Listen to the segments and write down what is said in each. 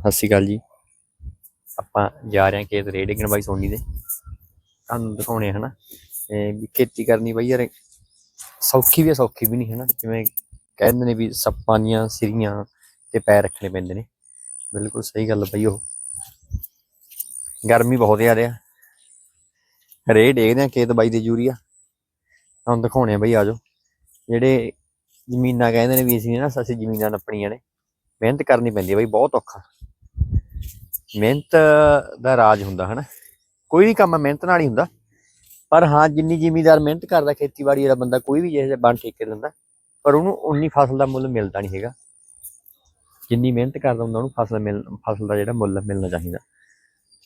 ਸਤਿ ਸ਼੍ਰੀ ਅਕਾਲ ਜੀ। ਆਪਾਂ ਜਾ ਰਹੇ ਹਾਂ ਖੇਤ ਰੇਡਿੰਗਨ ਬਾਈ ਸੋਨੀ ਦੇ। ਤੁਹਾਨੂੰ ਦਿਖਾਉਣੇ ਆ ਹਨਾ। ਵੀ ਖੇਤੀ ਕਰਨੀ ਬਈ ਯਾਰ ਸੌਖੀ ਵੀ ਆ, ਸੌਖੀ ਵੀ ਨਹੀਂ ਹਨਾ। ਜਿਵੇਂ ਕਹਿੰਦੇ ਨੇ ਵੀ ਸੱਪਾਂ ਦੀਆਂ ਸਿਰੀਆਂ ਤੇ ਪੈਰ ਰੱਖਣੇ ਪੈਂਦੇ ਨੇ। ਬਿਲਕੁਲ ਸਹੀ ਗੱਲ ਬਈ ਉਹ। ਗਰਮੀ ਬਹੁਤ ਜ਼ਿਆਦਾ ਆ। ਰੇ ਡੇਗਦੇ ਆ ਖੇਤ ਬਾਈ ਦੇ ਯੂਰੀਆ। ਤੁਹਾਨੂੰ ਦਿਖਾਉਣੇ ਆ ਬਈ ਆਜੋ ਜਿਹੜੇ ਜ਼ਮੀਨਾਂ ਕਹਿੰਦੇ ਨੇ ਵੀ ਅਸੀਂ ਨਾ ਅਸੀਂ ਜ਼ਮੀਨਾਂ ਨੱਪਣੀਆਂ ਨੇ। ਮਿਹਨਤ ਕਰਨੀ ਪੈਂਦੀ ਹੈ ਬਈ ਬਹੁਤ ਔਖਾ। ਮਿਹਨਤ ਦਾ ਰਾਜ ਹੁੰਦਾ ਹਨਾ? ਕੋਈ ਵੀ ਕੰਮ ਮਿਹਨਤ ਨਾਲ ਹੀ ਹੁੰਦਾ। ਪਰ ਹਾਂ ਜਿੰਨੀ ਜ਼ਿਮੀਦਾਰ ਮਿਹਨਤ ਕਰਦਾ ਖੇਤੀਬਾੜੀ ਵਾਲਾ ਬੰਦਾ ਕੋਈ ਵੀ ਜਿਹੇ ਬਣ ਠੇਕੇ ਲੈਂਦਾ ਪਰ ਉਹਨੂੰ ਉਨੀ ਫਸਲ ਦਾ ਮੁੱਲ ਮਿਲਦਾ ਨਹੀਂ ਹੈਗਾ। ਜਿੰਨੀ ਮਿਹਨਤ ਕਰਦਾ ਹੁੰਦਾ ਉਹਨੂੰ ਫਸਲ ਮਿਲ ਫਸਲ ਦਾ ਜਿਹੜਾ ਮੁੱਲ ਮਿਲਣਾ ਚਾਹੀਦਾ।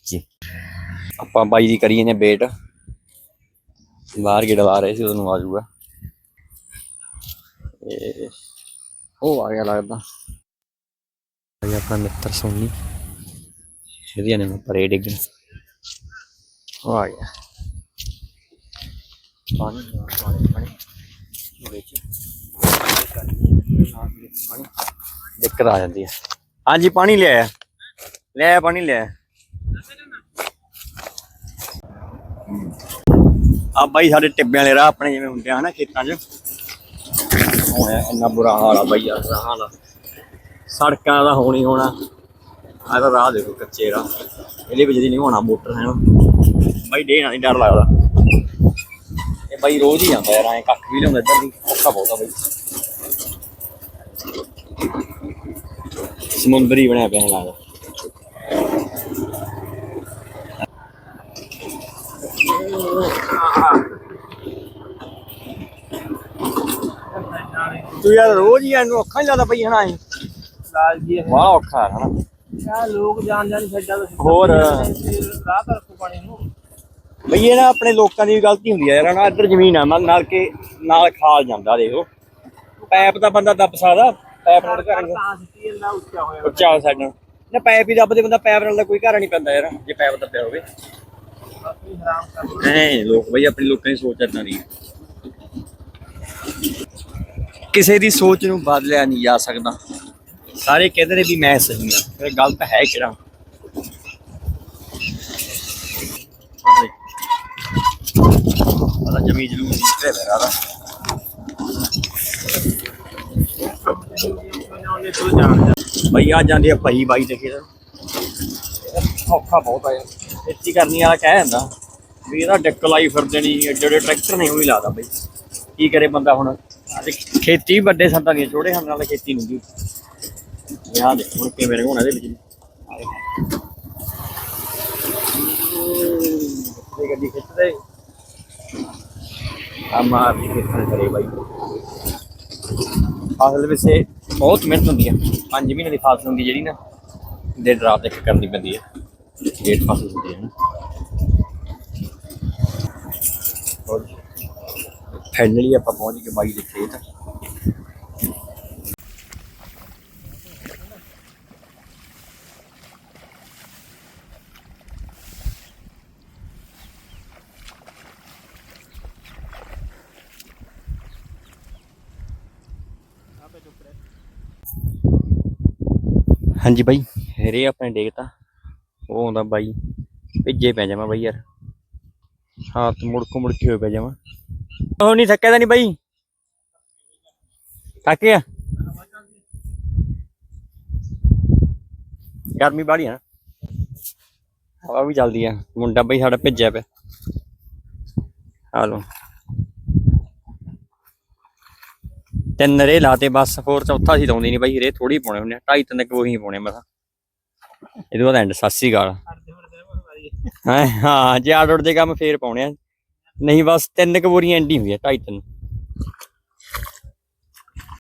ਜੀ। ਆਪਾਂ ਬਾਈ ਦੀ ਕਰੀਏ ਨੇ ਵੇਟ ਬਾਹਰ ਗੇੜਾ ਲਾ ਰਹੇ ਸੀ ਉਹਨੂੰ ਆ ਜਾਊਗਾ ਇਹ ਉਹ ਆ ਗਿਆ ਲੱਗਦਾ। ਆਪਣਾ ਮਿੱਤਰ ਸੋਨੀ। ਇਹਦੀਆਂ ਨੇ ਪਰੇ ਡਿੱਗਣ ਉਹ ਆ ਗਿਆ ਪਾਣੀ ਪਾਣੀ ਪਾਣੀ। ਵਿੱਚ ਪਾਣੀ ਦਿੱਕਤ ਆ ਜਾਂਦੀ ਹੈ ਹਾਂਜੀ ਪਾਣੀ ਲੈ ਆਇਆ ਲੈ ਪਾਣੀ ਲੈ ਆਇਆ ਆ ਬਾਈ ਸਾਡੇ ਟਿੱਬਿਆਂ ਵਾਲੇ ਰਾਹ ਆਪਣੇ ਜਿਵੇਂ ਹੁੰਦੇ ਆ ਹਨਾ ਖੇਤਾਂ 'ਚ। ਹੋਇਆ ਇੰਨਾ ਬੁਰਾ ਹਾਲ ਆ ਬਾਈ ਯਾਰ। ਹਾਲ ਆ। ਸੜਕਾਂ ਦਾ ਹੋਣੀ ਹੋਣਾ। ਆ ਤਾਂ ਰਾਹ ਦੇਖੋ ਕੱਚੇ ਰਾਹ। ਇਹਦੇ ਵਿੱਚ ਦੀ ਨਹੀਂ ਹੋਣਾ ਮੋਟਰ ਹੈ ਨਾ। ਬਾਈ ਡੇ ਨਾਲ ਨਹੀਂ ਡਰ ਲੱਗਦਾ। ਇਹ ਬਾਈ ਰੋਜ਼ ਹੀ ਜਾਂਦਾ ਯਾਰ ਐ ਕੱਖ ਵੀ ਲਿਆਉਂਦਾ ਇੱਧਰ ਦੀ ਔਖਾ ਬਹੁਤ ਬਾਈ। ਸਮੁੰਦਰੀ ਬਣਿਆ ਪਿਆ ਲੱਗਦਾ ਤੂੰ ਯਾਰ ਰੋਜ਼ ਹੀ ਇਹਨੂੰ ਅੱਖਾਂ ਹੀ ਲੱਗਦਾ ਪਈ ਹਨਾ ਇਹ? ਲਾਲ ਜੀ ਹੈ ਬੜਾ ਔਖਾ ਹੈ ਹਨਾ। ਆ ਲੋਕ ਜਾਣ ਜਾਣ ਛੱਡਾਂ ਦਾ ਹੋਰ। ਰਾਹ ਤਾਂ ਰੱਖੋ ਪਾਣੀ ਨੂੰ। ਬਈ ਇਹ ਨਾ ਆਪਣੇ ਲੋਕਾਂ ਦੀ ਗਲਤੀ ਹੁੰਦੀ ਹੈ ਯਾਰ ਨਾ ਇੱਧਰ ਜ਼ਮੀਨ ਆ ਨਾਲ ਕੇ ਨਾਲ ਖਾਲ ਜਾਂਦਾ ਦੇਖੋ। ਪੈਪ ਦਾ ਬੰਦਾ ਦੱਬ ਸਕਦਾ ਪੈਪ ਨਾਲ ਘਰ ਤਾਂ ਉੱਚਾ ਹੋਇਆ ਉੱਚਾ ਸਾਡਾ ਨਾ ਪੈਪ ਹੀ ਦੱਬਦੇ ਬੰਦਾ ਪੈਪ ਨਾਲ ਤਾਂ ਕੋਈ ਘਰ ਨਹੀਂ ਪੈਂਦਾ ਯਾਰ ਜੇ ਪੈਪ ਦੱਬਿਆ ਹੋਵੇ। ਕਾਫੀ ਹਰਾਮ ਕਰ ਨਹੀਂ ਲੋਕ ਬਈ ਆਪਣੀ ਲੋਕਾਂ ਦੀ ਸੋਚ ਏਦਾਂ ਦੀ। ਕਿਸੇ ਦੀ ਸੋਚ ਨੂੰ ਬਦਲਿਆ ਨਹੀਂ ਜਾ ਸਕਦਾ। ਸਾਰੇ ਕਹਿੰਦੇ ਨੇ ਵੀ ਮੈਂ ਸਹੀ ਹਾਂ ਫਿਰ ਗਲਤ ਹੈ ਕਿਹੜਾ? ਆਦਾ ਜਮੀ ਜਲੂਸ ਨਿਕਲੇ ਮੇਰਾ ਦਾ। ਜਾਉਂਦੇ ਜਾਂਦੇ ਆ ਪਹੀ ਬਾਈ ਦੇ ਖੇਤ। ਔਖਾ ਬਹੁਤ ਆ ਯਾਰ। ਖੇਤੀ ਕਰਨੀ ਵਾਲਾ ਕਹਿ ਜਾਂਦਾ ਵੀ ਇਹਦਾ ਡਿੱਕ ਲਾਈ ਫਿਰਦੇ ਨਹੀਂ ਏਡੇ ਟਰੈਕਟਰ ਨਹੀਂ ਉਹੀ ਲਾਦਾ ਬਈ। ਕੀ ਕਰੇ ਬੰਦਾ ਹੁਣ? ਖੇਤੀ ਵੀ ਵੱਡੇ ਸੰਤਾਂ ਦੀ ਛੋੜੇ ਹੰਨ ਨਾਲ ਖੇਤੀ ਨਹੀਂ ਦੀ ਯਾਰ ਦੇਖ, ਹੁਣ ਕਿਵੇਂ ਰਹਾਉਣਾ ਇਹਦੇ ਵਿੱਚ? ਆਹ ਗੱਡੀ ਖਿੱਚਦੇ? ਆ ਮਾਰ ਦੀ ਖੇਤਾਂ ਕਰੇ ਬਾਈ ਫਸਲ ਵਿੱਚ ਬਹੁਤ ਮਿਹਨਤ ਹੁੰਦੀ ਹੈ ਪੰਜ ਮਹੀਨੇ ਦੀ ਫਸਲ ਹੁੰਦੀ ਜਿਹੜੀ ਨਾ ਦੇ ਰਾਤ ਇੱਕ ਕਰਨੀ ਪੈਂਦੀ ਹੈ ਲੇਟ ਫਸਲ ਹੁੰਦੀ ਹੈ ਨਾ। ਫਾਈਨਲੀ ਆਪਾਂ ਪਹੁੰਚ ਗਏ ਬਾਈ ਦੇ ਖੇਤ। ਹਾਂਜੀ ਬਾਈ। ਰੇ ਆਪਣੇ ਡੇਗਤਾ ਉਹ ਆਉਂਦਾ ਬਾਈ। ਭਿੱਜੇ ਪੈ ਜਾਵਾਂ ਬਾਈ ਯਾਰ। ਹੱਥ ਮੁੜਕ ਮੁੜਕੀ ਹੋਏ ਪੈ ਜਾਵਾਂ। ਉਹ ਨਹੀਂ ਥੱਕਿਆ ਤਾਂ ਨਹੀਂ ਬਾਈ। ਥੱਕਿਆ ਗਰਮੀ ਬਾੜੀ ਆ ਹਵਾ ਵੀ ਚੱਲਦੀ ਆ। ਮੁੰਡਾ ਬਾਈ ਸਾਡਾ ਭਿੱਜਿਆ ਪਿਆ। ਆ ਲੋ ਤਿੰਨ ਰੇ ਲਾਤੇ, ਬਸ ਹੋਰ ਚੌਥਾ ਸੀ ਲਾਉਂਦੀ ਨਹੀਂ ਬਾਈ, ਰੇ ਥੋੜੀ ਪਾਉਣੇ ਹੁੰਦੇ ਆ ਢਾਈ ਤਿੰਨ ਕੁ ਉਹੀ ਪਾਉਣੇ ਮਸਾ ਇਹਦੇ ਬਾਅਦ ਐਂਡ ਸਾਸੀ ਗਾਲ ਕਰਦੇ ਫਿਰਦੇ ਨੇ ਮਾਰੀ ਹਾਂ ਹਾਂ, ਜੇ ਆੜ ਉੜ ਦੇ ਕੰਮ ਫੇਰ ਪਾਉਣੇ ਆ। ਨਹੀਂ, ਬਸ ਤਿੰਨ ਕਬੋਰੀਆਂ ਐਂਡੀ ਹੋਈ ਆ ਢਾਈ ਤਿੰਨ।